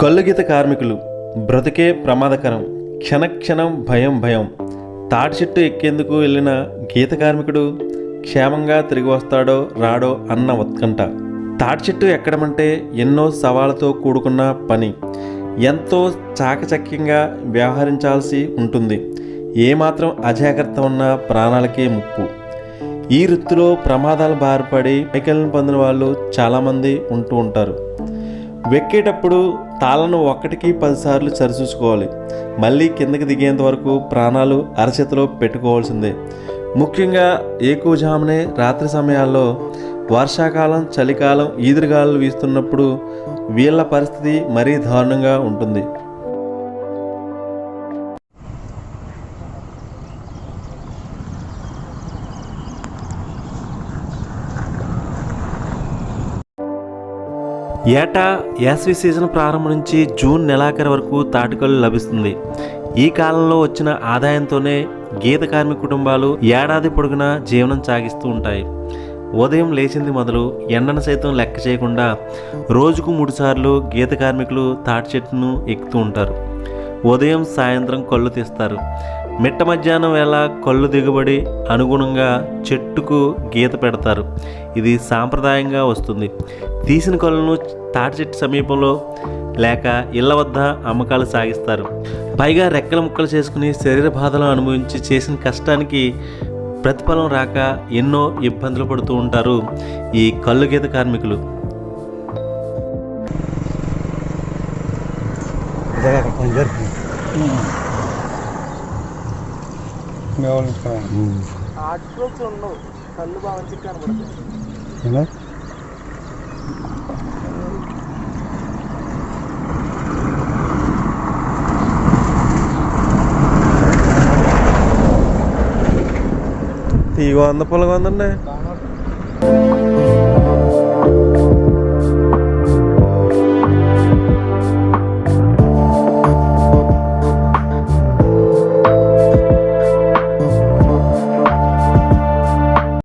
కళ్ళుగీత కార్మికులు బ్రతికే ప్రమాదకరం క్షణక్షణం భయం భయం. తాటి చెట్టు ఎక్కేందుకు వెళ్ళిన గీత కార్మికుడు క్షేమంగా తిరిగి వస్తాడో రాడో అన్న ఉత్కంఠ. తాటి చెట్టు ఎక్కడమంటే ఎన్నో సవాళ్ళతో కూడుకున్న పని. ఎంతో చాకచక్యంగా వ్యవహరించాల్సి ఉంటుంది. ఏమాత్రం అజాగ్రత్త ఉన్న ప్రాణాలకే ముప్పు. ఈ వృత్తిలో ప్రమాదాలు బారిపడి వైకల్యం పొందిన వాళ్ళు చాలామంది ఉంటూ ఉంటారు. వెక్కేటప్పుడు తాళను ఒక్కటికి పదిసార్లు సరిచూసుకోవాలి. మళ్ళీ కిందకి దిగేంత వరకు ప్రాణాలు అరచేతిలో పెట్టుకోవాల్సిందే. ముఖ్యంగా ఏకుజామునే రాత్రి సమయాల్లో వర్షాకాలం చలికాలం ఈదురుగాలు వీస్తున్నప్పుడు వీళ్ళ పరిస్థితి మరీ దారుణంగా ఉంటుంది. ఏటా యాసవి సీజన్ ప్రారంభం నుంచి జూన్ నెలాఖరు వరకు తాటికల్లు లభిస్తుంది. ఈ కాలంలో వచ్చిన ఆదాయంతోనే గీత కార్మిక కుటుంబాలు ఏడాది పొడుగునా జీవనం సాగిస్తూ ఉంటాయి. ఉదయం లేచింది మొదలు ఎండను సైతం లెక్క చేయకుండా రోజుకు మూడుసార్లు గీత కార్మికులు తాటి చెట్టును ఎక్కుతూ ఉంటారు. ఉదయం సాయంత్రం కళ్ళు తీస్తారు. మిట్ట మధ్యాహ్నం వేళ కళ్ళు దిగుబడి అనుగుణంగా చెట్టుకు గీత పెడతారు. ఇది సాంప్రదాయంగా వస్తుంది. తీసిన కళ్ళను తాటి చెట్టు సమీపంలో లేక ఇళ్ళ వద్ద అమ్మకాలు సాగిస్తారు. పైగా రెక్కల ముక్కలు చేసుకుని శరీర బాధలు అనుభవించి చేసిన కష్టానికి ప్రతిఫలం రాక ఎన్నో ఇబ్బందులు పడుతూ ఉంటారు ఈ కళ్ళు గీత కార్మికులు. जगह का पंजर ഈ വന്നപ്പോൾ വന്നെ